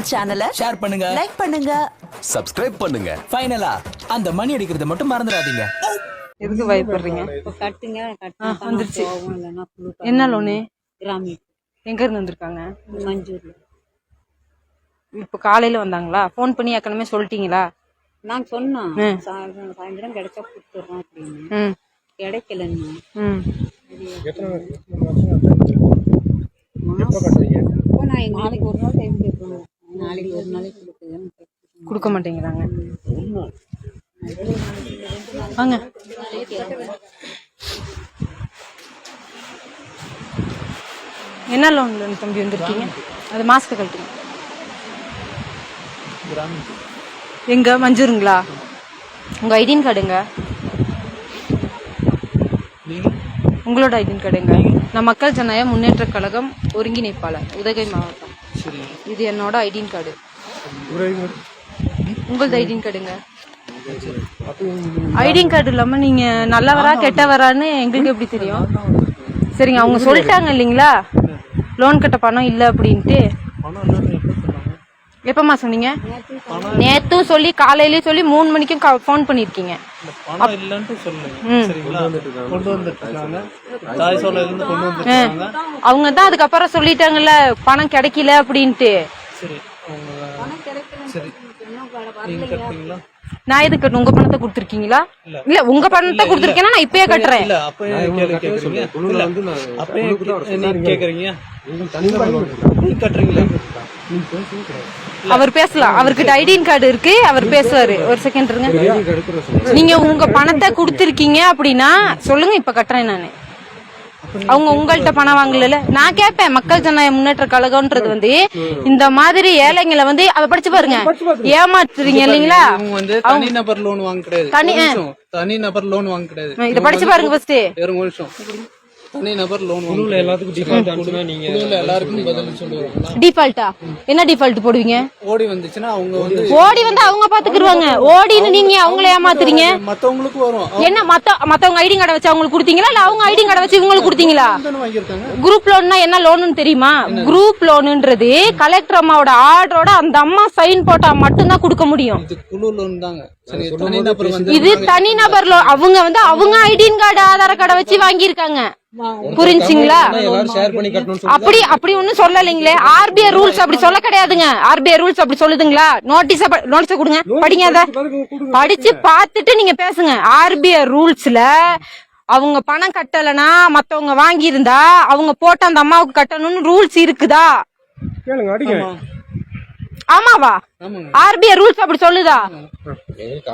தமிழ் சேனலை ஷேர் பண்ணுங்க. லைக் பண்ணுங்க. சப்ஸ்கிரைப் பண்ணுங்க. ஃபைனலா அந்த மணி அடிக்கிறத மட்டும் மறந்துடாதீங்க. எதுக்கு பயப்படுறீங்க? கட்டுங்க வந்துருச்சு. என்ன லோனு கிராமி. எங்க இருந்து வந்திருக்காங்க? மஞ்சூர்ல. இப்போ காலையில வந்தாங்களா? ஃபோன் பண்ணி ஏற்கனவே சொல்லிட்டீங்களா? நாங்க சொன்னோம். சாயந்தரம் கிடைச்சா கொடுத்துட்றோம் அப்படின்னு. ம். கிடைக்கலன்னு. ம். இப்போ நான் நாளைக்கு ஒரு நாள் டைம் கேட்கணும். நாளைக்கு ஒரு நாளைக்கு கொடுக்க மாட்டேங்கிறாங்க. வாங்க. என்ன லோன்ல தம்பி வந்திருக்கீங்க? அது மாஸ்க்கு கழட்டுங்க. எங்க? மஞ்சூருங்களா? உங்க ஐடின் கார்டுங்க. உங்களோட ஐடின் கார்டுங்க. நான் மக்கள் ஜனநாயக முன்னேற்ற கழகம் ஒருங்கிணைப்பாளர் உதகை மாவட்டம். இது என்னோட ஐடின் கார்டு உங்களது ஐடின் கார்டுங்க ஐடின் கார்டு இல்லாம நீங்க நல்லவரா கெட்டவரான்னு எங்களுக்கு எப்படி தெரியும்? சரிங்க அவங்க சொல்லிட்டாங்க இல்லைங்களா? லோன் கட்ட பணம் இல்ல அப்படின்ட்டு. எப்பமா சொன்னீங்க? நேத்தும் சொல்லி காலையிலயும் சொல்லி மூணு மணிக்கும் ஃபோன் பண்ணிருக்கீங்க. பணம் இல்லைன்ட்டு சொல்லுங்க. சரிங்களா? கொண்டு வந்துட்டு இருக்காங்க தாய் சோழ இருந்து கொண்டு வந்துட்டு இருக்காங்க அவங்க தான் அதுக்கப்புறம் சொல்லிட்டாங்கல்ல பணம் கிடைக்கல அப்படின்ட்டு. சரி அவங்க சரி. நீங்க கட்டுறீங்களா? நான் எதுக்கு கட்டணும் உங்க பணத்தை கொடுத்துருக்கீங்களா? இல்ல. உங்க பணத்தை கொடுத்துருக்கேன்னா நான் இப்பயே கட்டுறேன். இல்ல அப்பயே கேள்வி கேக்குறீங்க இல்ல அப்பயே நீங்க கேக்குறீங்க நீங்க கட்டுறீங்களா அவர் பேசலாம். அவர்கிட்ட ஐடின் கார்டு இருக்கு. அவர் பேசுவாரு. ஒரு செகண்ட் இருங்க. நீங்க உங்க பணத்தை கொடுத்துருக்கீங்க அப்படின்னா சொல்லுங்க இப்ப கட்டுறேன் நானு. அவங்க உங்கள்ட்ட பணம் வாங்கல நான் கேட்பேன் மக்கள் ஜனநாயக முன்னேற்ற கழகம்ன்றது வந்து இந்த மாதிரி ஏழைங்களை வந்து அவ படிச்சு பாருங்க. ஏமாத்துறீங்க இல்லைங்களா? அவங்க வந்து தனி நபர் லோன் வாங்க கிடையாது. தனி- ஒரு நிமிஷம். தனி நபர் லோன் வாங்க கிடையாது. இத படிச்சு பாருங்க ஃபர்ஸ்ட் ஒரு நிமிஷம். தனி நபர் லோன் வாங்க எல்லாத்துக்கும் குழுல எல்லாருக்கும் பதில் சொல்லுவாங்க டிஃபால்ட்டா என்ன டிஃபால்ட் போடுவீங்க? ஓடி வந்துச்சுன்னா அவங்க வந்து ஓடி வந்து அவங்க பாத்துக்கிருவாங்க. ஓடின்னு நீங்க அவங்கள ஏமாத்துறீங்க? மத்தவங்களுக்கு வரும். என்ன மத்த மத்தவங்க ஐடி கார்டை வச்சு அவங்களுக்கு கொடுத்தீங்களா? இல்ல அவங்க ஐடி கார்டை வச்சு இவங்களுக்கு கொடுத்தீங்களா? குரூப் லோன்னா என்ன லோன்னு தெரியுமா? குரூப் லோனுன்றது கலெக்டர் அம்மாவோட ஆர்டரோட அந்த அம்மா சைன் போட்டா மட்டும்தான் கொடுக்க முடியும். இது குழு லோன் தாங்க. இது தனிநபர் லோன் அவங்க வந்து அவங்க ஐடின் கார்டு ஆதார் கார்டை வச்சு வாங்கியிருக்காங்க. புரிஞ்சுங்களா? அப்படி அப்படி ஒண்ணும் சொல்லலைங்களே. ஆர்பிஐ ரூல்ஸ் அப்படி சொல்ல கிடையாதுங்க ஆர்பிஐ ரூல்ஸ் அப்படி சொல்லுதுங்களா? நோட்டீஸ் நோட்டீஸ் கொடுங்க. படிங்க அத. படிச்சு பார்த்துட்டு நீங்க பேசுங்க. ஆர்பிஐ ரூல்ஸ்ல அவங்க பணம் கட்டலைன்னா மத்தவங்க வாங்கியிருந்தா அவங்க போட்ட அந்த அம்மாவுக்கு கட்டணும்னு ரூல்ஸ் இருக்குதா? ஆமாவா? ஆர்பிஐ ரூல்ஸ் அப்படி சொல்லுதா?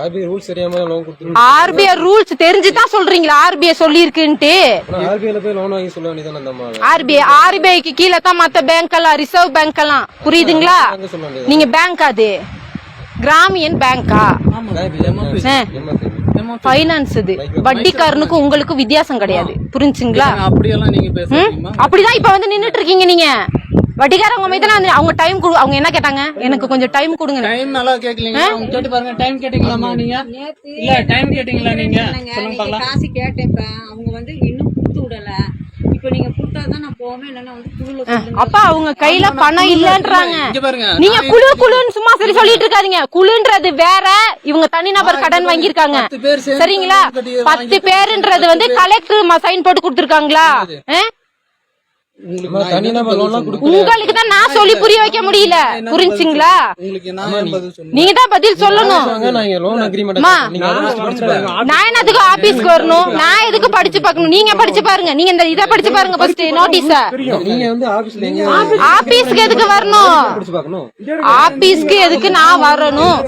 ஆர்பிஐ ரூல்ஸ் தெரியாம லோன் கொடுத்துருவோம் ஆர்பிஐ ரூல்ஸ் தெரிஞ்சுதான் சொல்றீங்களா? ஆர்பிஐ சொல்லியிருக்குன்ட்டு. ஆர்பிஐல போய் லோன் வாங்கி சொல்ல வேண்டியதானே அந்த அம்மா ஆர்பிஐ ஆர்பிஐக்கு கீழே தான் மத்த பேங்க் எல்லாம் ரிசர்வ் பேங்க் எல்லாம். புரியுதுங்களா? நீங்க பேங்க் அது? கிராமியன் பேங்கா ஃபைனான்ஸ் இது. வட்டிக்காரனுக்கு உங்களுக்கு வித்தியாசம் கிடையாது. புரிஞ்சுங்களா? அப்படியெல்லாம் நீங்க அப்படிதான் இப்ப வந்து நின்னுட்டு இருக்கீங்க நீங்க. வட்டிக்காரவங்க மீது அவங்க டைம் கொடு அவங்க என்ன கேட்டாங்க? எனக்கு கொஞ்சம் டைம் கொடுங்க. டைம் நல்லா கேட்கலீங்க அவங்க கேட்டு பாருங்க டைம் கேட்டீங்களாமா நீங்க? இல்ல டைம் கேட்டீங்களா நீங்க? சொல்லுங்க காசு கேட்டேன் அவங்க வந்து இன்னும் கொடுத்து விடல. இப்ப நீங்க கொடுத்தாதான் நான் போவேன் இல்லைன்னா வந்து குழுல சொல்லுங்க. அப்பா அவங்க கையில பணம் இல்லன்றாங்க. இங்க பாருங்க நீங்க குழு குழுன்னு சும்மா சரி சொல்லிட்டு இருக்காதீங்க. குழுன்றது வேற இவங்க தனிநபர் கடன் வாங்கியிருக்காங்க. சரிங்களா? பத்து பேருன்றது வந்து கலெக்டர் சைன் போட்டு கொடுத்துருக்காங்களா? உங்களுக்கு தான் நான் சொல்லி புரிய வைக்க முடியல. புரிஞ்சுங்களா? உங்களுக்கு நான் ஏன் பதில் சொல்லுங்க நீங்க தான் பதில் சொல்லணும். நான் என்னத்துக்கு ஆபீஸ்க்கு வரணும்? நான் எதுக்கு படிச்சு பார்க்கணும்? நீங்க படிச்சு பாருங்க. நீங்க இந்த இதை படிச்சு பாருங்க ஃபர்ஸ்ட் நோட்டீஸ நீங்க வந்து ஆபீஸ்ல எங்க ஆபீஸ்க்கு எதுக்கு வரணும்? ஆபீஸ்க்கு எதுக்கு நான் வரணும்?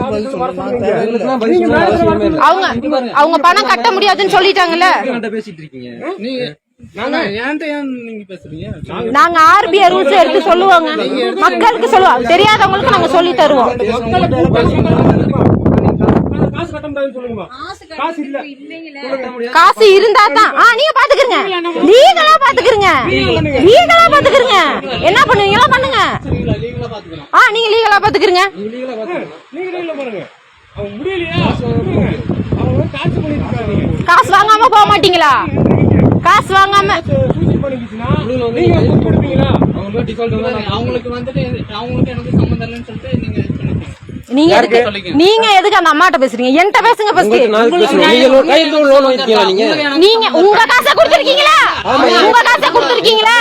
அவங்க அவங்க பணம் கட்ட முடியாதுன்னு சொல்லிட்டாங்கல்ல? என்கிட்ட பேசிட்டு இருக்கீங்க. நீங்க ஆர்பிஐ ரூல்ஸ் எடுத்து சொல்லுவாங்க. மக்களுக்கு சொல்லுவோம். தெரியாதவங்களுக்கு நாங்க சொல்லி தருவோம். காசு கட்டுறதுக்கு இல்லைங்களே. காசு இருந்தா தான். ஆ நீங்க பாத்துக்கிறங்க லீகலா பாத்துக்கிறங்க லீகலா பாத்துக்கிறங்க என்ன பண்ணுவீங்களா பண்ணுங்க. ஆ நீங்க லீகலா பாத்துக்கிறங்க காசு வாங்காம போக மாட்டீங்களா? காசு வாங்காம நீங்க கையெழுத்து போடுவீங்களா அவங்க அவங்களுக்கு டிஃபால்ட் பாருங்க, அவங்களுக்கு வந்துட்டு அவங்களுக்கு எனக்கு சம்மந்தம் இல்லைன்னு சொல்லிட்டு நீங்க இது பண்ணிக்கோங்க. நீங்க எதுக்கு. நீங்க எதுக்கு அந்த அம்மாட்ட பேசுறீங்க? என்கிட்ட பேசுங்க ஃபர்ஸ்ட் நீங்க உங்க காசை கொடுத்திருக்கீங்களா? உங்க காசை கொடுத்திருக்கீங்களா?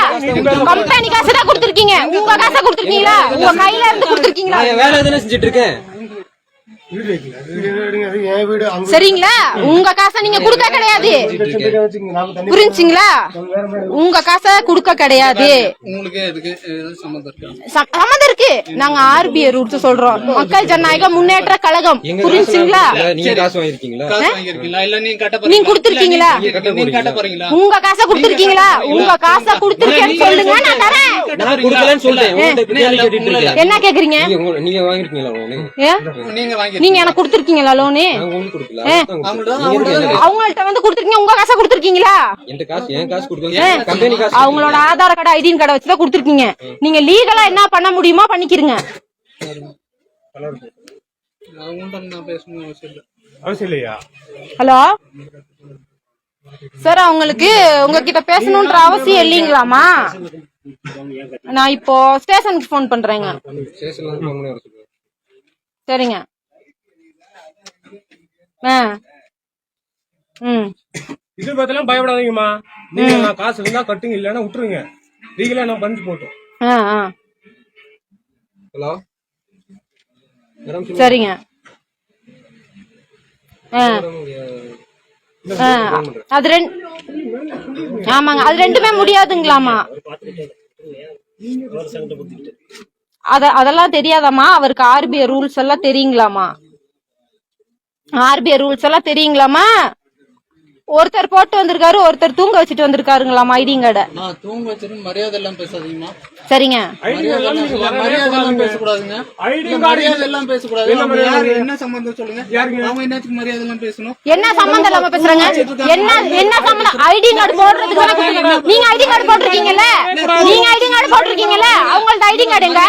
கம்பெனி காசை தான் கொடுத்திருக்கீங்க. உங்க காசை கொடுத்திருக்கீங்களா? உங்க கையில இருந்து கொடுத்திருக்கீங்களா? வேலை எதுனா செஞ்சுட்டு இருக்கேன். சரிங்களா? உங்க காசை நீங்க கொடுக்க கிடையாது. புரிஞ்சுங்களா? உங்க காசை கொடுக்க கிடையாது. சம்மந்தம் இருக்கா? நாங்க ஆர்பிஐ ரூட்ஸ் சொல்றோம். மக்கள் ஜனநாயக முன்னேற்ற கழகம். புரிஞ்சுங்களா? நீங்க கொடுத்திருக்கீங்களா? உங்க காசை கொடுத்திருக்கீங்களா? உங்க காசை கொடுத்திருக்கேன்னு சொல்லுங்க நான் தரேன். நான் கொடுக்கலன்னு என்ன கேக்குறீங்க? நீங்க வாங்கிருக்கீங்களா? நீங்க நீங்க எனக்கு கொடுத்திருக்கீங்களா லோனு அவங்கள்ட்ட வந்து கொடுத்திருக்கீங்க. உங்க காசை கொடுத்திருக்கீங்களா? என்கிட்ட காசு என் காசு கொடுக்கல. கம்பெனி காசு அவங்களோட ஆதார் கார்டு ஐடி கார்டை வச்சுதான் கொடுத்திருக்கீங்க. நீங்க லீகலா என்ன பண்ண முடியுமோ பண்ணிக்கிறீங்க அவங்கள்ட்ட நான் பேசணும் அவசியம் இல்லை அவசியம் இல்லையா ஹலோ? சார் அவங்களுக்கு உங்ககிட்ட பேசணும்ன்ற அவசியம் இல்லைங்களாமா நான் இப்போ ஸ்டேஷனுக்கு ஃபோன் பண்றேங்க. சரிங்க. ஆ. ம். இது பத்திலாம் பயப்படாதீங்கம்மா. நீங்க நான் காசு இருந்தா கட்டுங்க இல்லன்னா விட்டுருங்க. லீகலா நான் பண்ணி போட்டோம் ஆ ஆ. ஹலோ? சரிங்க. ஆ. ஆ. அது ரெண்டு ஆமாங்க. அது ரெண்டுமே முடியாதுங்களாமா? அத அதெல்லாம் தெரியாதாம்மா? அவருக்கு ஆர்பிஐ ரூல்ஸ் எல்லாம் தெரியுங்களாமா ஆர்பிஐ ரூல்ஸ் எல்லாம் தெரியுங்களாமா ஒருத்தர் போட்டு வந்திருக்காரு ஒருத்தர் தூங்க வச்சுட்டு வந்திருக்காருங்களாமா ஐடி கார்டை நான் தூங்க வச்சிருந்து மரியாதை எல்லாம் பேசாதீங்கம்மா. சரிங்க. மரியாதை எல்லாம் இல்ல, மரியாதை எல்லாம் பேசக்கூடாதுங்க. இல்ல, மரியாதை எல்லாம் பேசக்கூடாது. யாரு என்ன சம்பந்தம் சொல்லுங்க? அவங்க என்னத்துக்கு மரியாதை எல்லாம் பேசணும்? என்ன சம்பந்தம் இல்லாம பேசுறாங்க? என்ன என்ன சம்பந்தம்? ஐடி கார்டு போடுறதுக்கு. நீங்க ஐடி கார்டு போட்டிருக்கீங்கல்ல? நீங்க ஐடி கார்டு போட்டிருக்கீங்கல்ல? அவங்கள்ட்ட ஐடி கார்டு எங்க.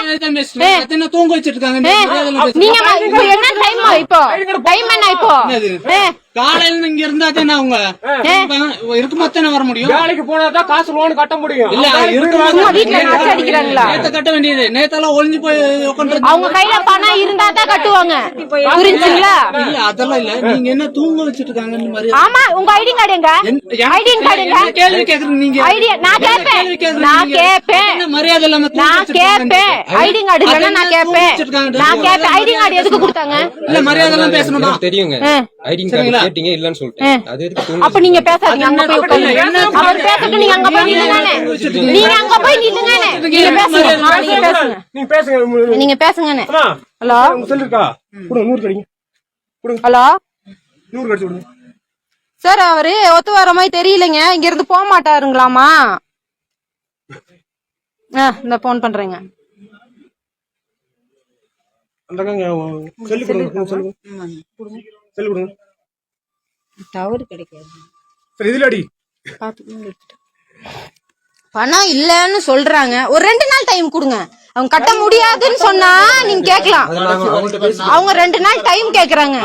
எத்தனை தூங்க வச்சிட்டு இருக்காங்க. ஏ, மரியாதை எல்லாம் பேசணும். நீங்க என்ன டைம் இப்போ? டைம் என்ன இப்போ? காலையில இங்க இருந்தா தானே அவங்க? இருக்குமா தானே வர முடியும்? வேலைக்கு போனா தான் காசு லோன் கட்ட முடியும். இல்ல இருக்கு அடிக்கிறாங்களா? நேத்த கட்ட வேண்டியது. நேத்தெல்லாம் ஒளிஞ்சு போய் உட்காந்து அவங்க கையில பணம் இருந்தா தான் கட்டுவாங்க. புரிஞ்சுங்களா? இல்ல அதெல்லாம் இல்ல. நீங்க என்ன தூங்க வச்சிட்டு இருக்காங்கன்னு மரியாதை ஆமா உங்க ஐடி கார்டு எங்க? ஐடி கார்டு கேள்வி கேக்குறீங்க நீங்க? ஐடி நான் கேட்பேன். நான்? கேட்பேன். என்ன மரியாதை இல்லாம நான் கேட்பேன்? ஐடி கார்டு இல்லைன்னா நான் கேட்பேன். நான் கேட்பேன். ஐடி கார்டு எதுக்கு கொடுத்தாங்க? இல்ல மரியாதை எல்லாம் பேசணுமா தெரியுங்க. ஐடி கார்டு கேட்டீங்க இல்லன்னு சொல்லிட்டேன். அது எதுக்கு தூங்க அப்ப நீங்க பேசாதீங்க. அங்க போய் உட்காருங்க. அவர் பேசட்டும் நீங்க அங்க போய் நில்லுங்கண்ணே நீங்க அங்க போய் நில்லுங்கண்ணே நீங்க பேசுங்க. ஆ, நீங்க பேசுங்க. நீங்க பேசுங்க. நீங்க பேசுங்கண்ணே அம்மா, ஹலோ? கொடுங்க நூறு கடிங்க. ஹலோ? நூறு கடிச்சு கொடுங்க. சார் அவரு ஒத்து வர மாதிரி தெரியலங்க. இங்க இருந்து போக மாட்டாருங்களாமா ஆ இந்த போன் பண்றேங்க. அந்த செல்லு கொடுங்க சொல்லுங்க செல்லு கொடுங்க தவறு கிடைக்காது. சரி இதுல அடி. பணம் இல்லன்னு சொல்றாங்க. ஒரு ரெண்டு நாள் டைம் கொடுங்க. அவங்க கட்ட முடியாதுன்னு சொன்னா நீங்க கேக்கலாம் அவங்க ரெண்டு நாள் டைம் கேக்குறாங்க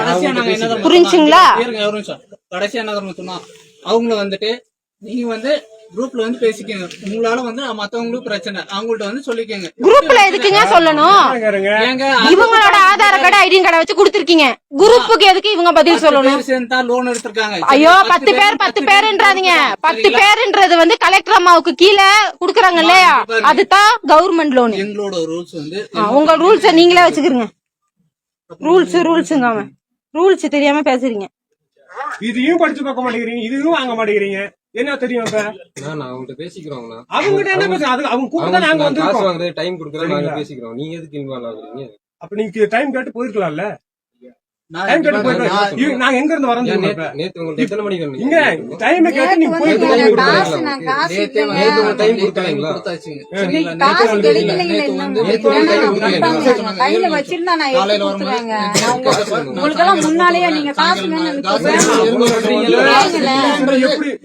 புரிஞ்சுங்களா. கடைசியா என்ன சொன்னோம்? அவங்கள வந்துட்டு நீங்க வந்து குரூப்ல வந்து பேசிக்கங்க. உங்களால வந்து மத்தவங்களுக்கு பிரச்சனை. அவங்கள்ட்ட வந்து சொல்லிக்கங்க. குரூப்ல எதுக்குங்க சொல்லணும்? இவங்களோட ஆதார் கார்டு ஐடி கார்டை வச்சு கொடுத்திருக்கீங்க. குரூப்புக்கு எதுக்கு இவங்க பதில் சொல்லணும்? சேர்ந்தா லோன் எடுத்திருக்காங்க. ஐயோ பத்து பேர் பத்து பேருன்றாதீங்க. பத்து பேருன்றது வந்து கலெக்டர் அம்மாவுக்கு கீழே குடுக்கறாங்க இல்லையா? அதுதான் கவர்மெண்ட் லோன் எங்களோட ரூல்ஸ் வந்து உங்க ரூல்ஸ நீங்களே வச்சுக்கிறீங்க. ரூல்ஸ் ரூல்ஸுங்க அவன். ரூல்ஸ் தெரியாம பேசுறீங்க. இதையும் படிச்சு பார்க்க மாட்டேங்கிறீங்க இதுவும் வாங்க மாட்டேங்கிறீங்க. என்ன தெரியும் இப்ப நான் அவங்கள்ட்ட பேசிக்கிறோங்கண்ணா அவங்க என்ன பேசுறோம் அது அவங்க கூப்பிட்டு நாங்க வாங்குறது டைம் கொடுக்குறது நாங்க பேசிக்கிறோம். நீங்க எதுக்கு இன்வால்வ் ஆகுறீங்க? அப்ப நீங்க டைம் கேட்டு போயிருக்கலாம்ல? நாங்க எங்க இருந்து வரோம் எத்தனை மணிக்கு இங்க டைம் கேட்டு நீங்க கொடுத்தாங்களா? கையில வச்சிருந்தா நான் எடுத்து கொடுத்துருவேங்க. முன்னாலேயே நீங்க காசு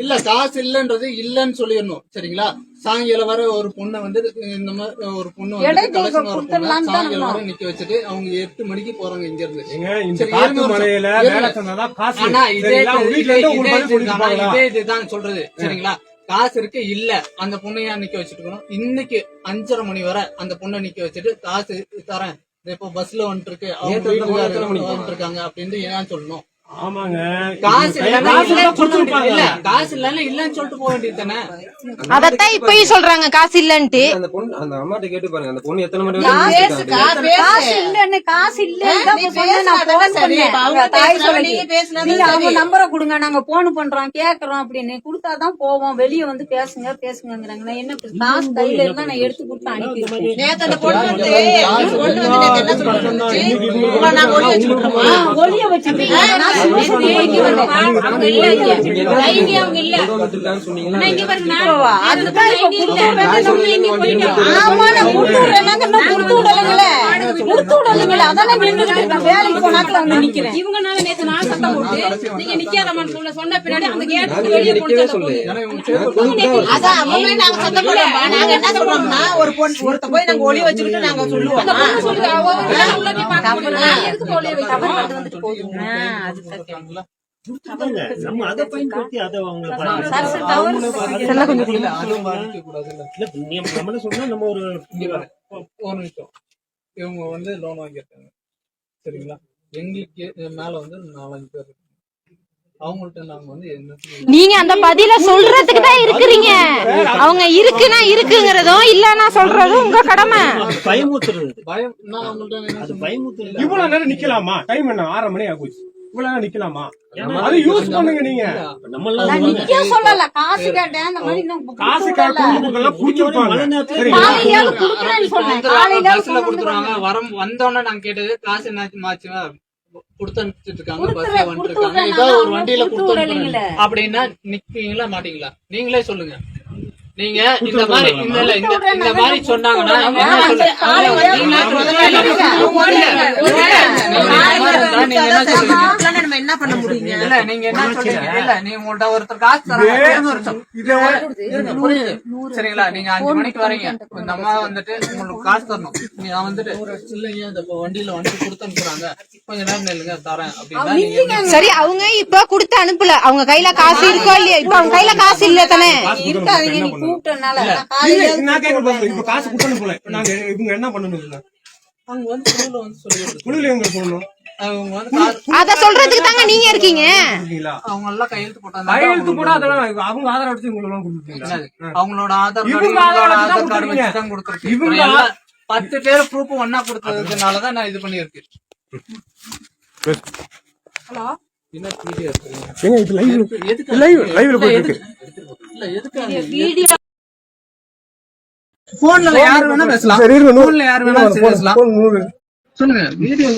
இல்ல காசு இல்லன்றது இல்லன்னு சொல்லிடணும். சரிங்களா? சாயங்காலம் வர ஒரு பொண்ணை வந்து இந்த மாதிரி ஒரு பொண்ணு வந்து வர பொண்ணை சாயங்காலம் வர நிக்க வச்சுட்டு அவங்க எட்டு மணிக்கு போறாங்க இங்க இருந்து இதுதான் சொல்றது. சரிங்களா? காசு இருக்கு இல்ல. அந்த பொண்ணையா நிக்க வச்சுட்டு இருக்கணும்? இன்னைக்கு அஞ்சரை மணி வரை அந்த பொண்ணை நிக்க வச்சுட்டு காசு தரேன். இப்போ பஸ்ல வந்துட்டு இருக்கு. அவங்க இருக்காங்க அப்படின்னு ஏன் சொல்லணும்? இல்ல அதத்தான் இப்பயும் சொல்றாங்க காசு இல்லன்ட்டு. அந்த பொண்ணு அந்த அம்மாட்ட கேட்டு பாருங்க. அந்த பொண்ணு எத்தனை மணி காசு இல்லன்னு காசு. நீங்க அவங்க நம்பரை கொடுங்க. நாங்க போன் பண்றோம் கேக்குறோம் அப்படின்னு. கொடுத்தாதான் போவோம். வெளிய வந்து பேசுங்க பேசுங்கிறாங்க நான் என்ன காசு கையில இருந்தா நான் எடுத்து கொடுத்து அனுப்பி ஒளிய வச்சிருக்கீங்க அதுதான் இப்ப கொடுத்து விடுறேன்னாங்க, இன்னும் கொடுத்து விடலைங்களே. கொடுத்து விடலைங்களே. அதான் நான் நின்னுகிட்டு இருக்கேன். வேலைக்கு போனாத்துல வந்து நிக்கிறேன். இவங்கனால நேத்து நான் சத்தம் போட்டு நீங்க நிக்காதமான்னு சொல்ல சொன்ன பின்னாடி அந்த நான் கேட்டுக்கு வெளியே வெளியே நிக்கவே கொடுத்து சொல்லு. ஏன்னா இவங்க நான் சேர்த்து கொடுத்து தான் அதான் அவங்களே நாங்க சத்தம் போடுறோம். நாங்க என்ன சொல்றோம்னா ஒரு பொண்ணு ஒருத்த போய் நாங்க ஒளி வச்சுக்கிட்டு நாங்க சொல்லுவோம்? நம்ம. ஒரு நிமிஷம். இவங்க வந்து லோன் வாங்கியிருக்காங்க. சரிங்களா? எங்களுக்கு மேல வந்து நாலஞ்சு பேர் இருக்காங்க. அவங்கள்ட்ட நாங்க வந்து என்ன நீங்க அந்த பதில சொல்றதுக்கு தான் இருக்கிறீங்க. அவங்க இருக்குன்னா இருக்குங்கிறதும் இல்லன்னா சொல்றதும் உங்க கடமை. பயமுத்துறது பயம் நான் அவங்கள்ட்ட என்ன? பயமுத்துறது இவ்வளவு நேரம் நிக்கலாமா? டைம் என்ன? ஆறரை மணி ஆகுச்சு. இவ்வளவு நிக்கலாமா? அது யூஸ் பண்ணுங்க நீங்க. நம்ம எல்லாம் சொல்லல காசு கேட்டேன் அந்த மாதிரி இன்னும் காசு நேரத்துல சரிங்களா? காலையிலாவது கொடுக்குறேன்னு சொன்னேன். காலையில பஸ்ல கொடுத்துருவாங்க வர வந்தோடனே நாங்க கேட்டது காசு என்னாச்சு மாச்சு? கொடுத்து அனுப்பிச்சிட்டு இருக்காங்க பஸ்ல கொடுத்துறேன், வந்துட்டு கொடுத்து இருக்காங்க. விடுறேன், ஏதோ ஒரு நான். அப்படின்னா நிப்பீங்களா மாட்டீங்களா? நீங்களே சொல்லுங்க. நீங்க இந்த மாதிரி இந்த இல்ல, இந்த இந்த மாதிரி சொன்னாங்கன்னா நீங்க என்ன பண்ண முடியுங்க இல்ல நீங்க என்ன சொல்றீங்க? இல்ல நீங்க உங்கள்ட்ட ஒருத்தர் காசு சரிங்களா? நீங்க அஞ்சு மணிக்கு வரீங்க. இந்த அம்மா வந்துட்டு உங்களுக்கு காசு தரணும். நீங்க வந்துட்டு இல்லைங்க இந்த இப்ப வண்டியில வண்டி கொடுத்து அனுப்புறாங்க. கொஞ்ச நேரம் நில்லுங்க தரேன் அப்படின்னா சரி அவங்க இப்ப கொடுத்து அனுப்பல. அவங்க கையில காசு இருக்கோ இல்லையா? இப்ப அவங்க கையில காசு இல்ல தானே? இருக்காதீங்க நீ கூப்பிட்டனால நான் கேட்க இப்ப காசு கொடுத்தணும் போல நாங்க இவங்க என்ன பண்ணணும்? அவங்க வந்து குழுல வந்து சொல்லி குழுல எங்க போடணும்? அவங்க வந்து காசு அத சொல்றதுக்கு தாங்க நீங்க இருக்கீங்க. இருக்கீங்களா அவங்க எல்லாம் கையெழுத்து போட்டாங்க கையெழுத்து கூட அதெல்லாம் அவங்க ஆதாரம் அடிச்சு உங்களுக்கு எல்லாம் கொடுத்துருக்கீங்களா என்னது? அவங்களோட ஆதார் இவங்க கார்டு ஆதார் கார்டு வச்சு தான் கொடுத்திருக்கீங்க. கொடுத்துருக்கு இவங்க இவங்க எல்லாம் பத்து பேர் ப்ரூஃப் ஒன்னா கொடுத்ததுனாலதான் நான் இது பண்ணியிருக்கேன். எடுத்துறீங்க ஏங்க இது லைவ் லைவ் லைவ்ல போயிட்டு இருக்கு இல்ல எதுக்கு வீடியோ போன்ல யார் வேணா பேசலாம். போன்ல யார் வேணா பேசலாம். சொல்லுங்க. வீடியோ